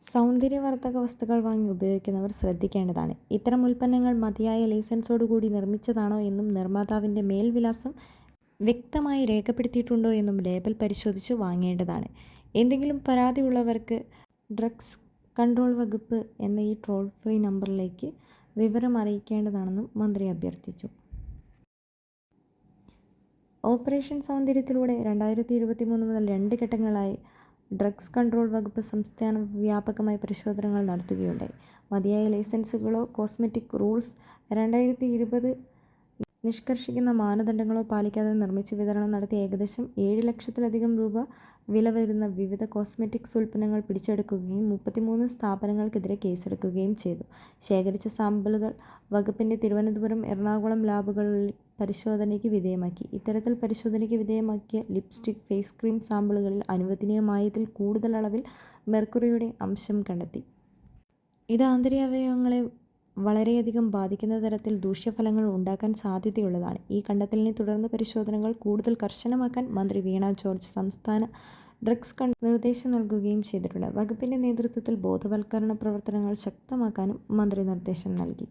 സൗന്ദര്യവർദ്ധക വസ്തുക്കൾ വാങ്ങി ഉപയോഗിക്കുന്നവർ ശ്രദ്ധിക്കേണ്ടതാണ്. ഇത്തരം ഉൽപ്പന്നങ്ങൾ മതിയായ ലൈസൻസോടുകൂടി നിർമ്മിച്ചതാണോ എന്നും നിർമ്മാതാവിന്റെ മേൽവിലാസം വ്യക്തമായി രേഖപ്പെടുത്തിയിട്ടുണ്ടോ എന്നും ലേബൽ പരിശോധിച്ച് വാങ്ങേണ്ടതാണ്. എന്തെങ്കിലും പരാതി ഉള്ളവർക്ക് ഡ്രഗ്സ് കൺട്രോൾ വകുപ്പ് എന്ന ഈ ട്രോൾ ഫ്രീ നമ്പറിലേക്ക് വിവരം അറിയിക്കേണ്ടതാണെന്നും മന്ത്രി അഭ്യർത്ഥിച്ചു. ഓപ്പറേഷൻ സൗന്ദര്യത്തിലൂടെ രണ്ടായിരത്തി ഇരുപത്തി മൂന്ന് മുതൽ രണ്ട് ഘട്ടങ്ങളിലായി ഡ്രഗ്സ് കൺട്രോൾ വകുപ്പ് സംസ്ഥാന വ്യാപകമായി പരിശോധനകൾ നടത്തുകയുണ്ടായി. മതിയായ ലൈസൻസുകളോ കോസ്മെറ്റിക് റൂൾസ് രണ്ടായിരത്തി ഇരുപത് നിഷ്കർഷിക്കുന്ന മാനദണ്ഡങ്ങളോ പാലിക്കാതെ നിർമ്മിച്ച് വിതരണം നടത്തിയ ഏകദേശം ഏഴ് ലക്ഷത്തിലധികം രൂപ വില വരുന്ന വിവിധ കോസ്മെറ്റിക്സ് ഉൽപ്പന്നങ്ങൾ പിടിച്ചെടുക്കുകയും മുപ്പത്തിമൂന്ന് സ്ഥാപനങ്ങൾക്കെതിരെ കേസെടുക്കുകയും ചെയ്തു. ശേഖരിച്ച സാമ്പിളുകൾ വകുപ്പിന്റെ തിരുവനന്തപുരം, എറണാകുളം ലാബുകളിൽ പരിശോധനയ്ക്ക് വിധേയമാക്കി. ഇത്തരത്തിൽ പരിശോധനയ്ക്ക് വിധേയമാക്കിയ ലിപ്സ്റ്റിക്, ഫേസ് ക്രീം സാമ്പിളുകളിൽ അനുവദനീയമായതിൽ കൂടുതൽ അളവിൽ മെർക്കുറിയുടെ അംശം കണ്ടെത്തി. ഇത് ആന്തരികാവയവങ്ങളെ വളരെയധികം ബാധിക്കുന്ന തരത്തിൽ ദൂഷ്യഫലങ്ങൾ ഉണ്ടാക്കാൻ സാധ്യതയുള്ളതാണ്. ഈ കണ്ടെത്തലിനെ തുടർന്ന് പരിശോധനകൾ കൂടുതൽ കർശനമാക്കാൻ മന്ത്രി വീണ ജോർജ് സംസ്ഥാന ഡ്രഗ്സ് കൺ നിർദ്ദേശം നൽകുകയും ചെയ്തിട്ടുണ്ട്. വകുപ്പിന്റെ നേതൃത്വത്തിൽ ബോധവൽക്കരണ പ്രവർത്തനങ്ങൾ ശക്തമാക്കാനും മന്ത്രി നിർദ്ദേശം നൽകി.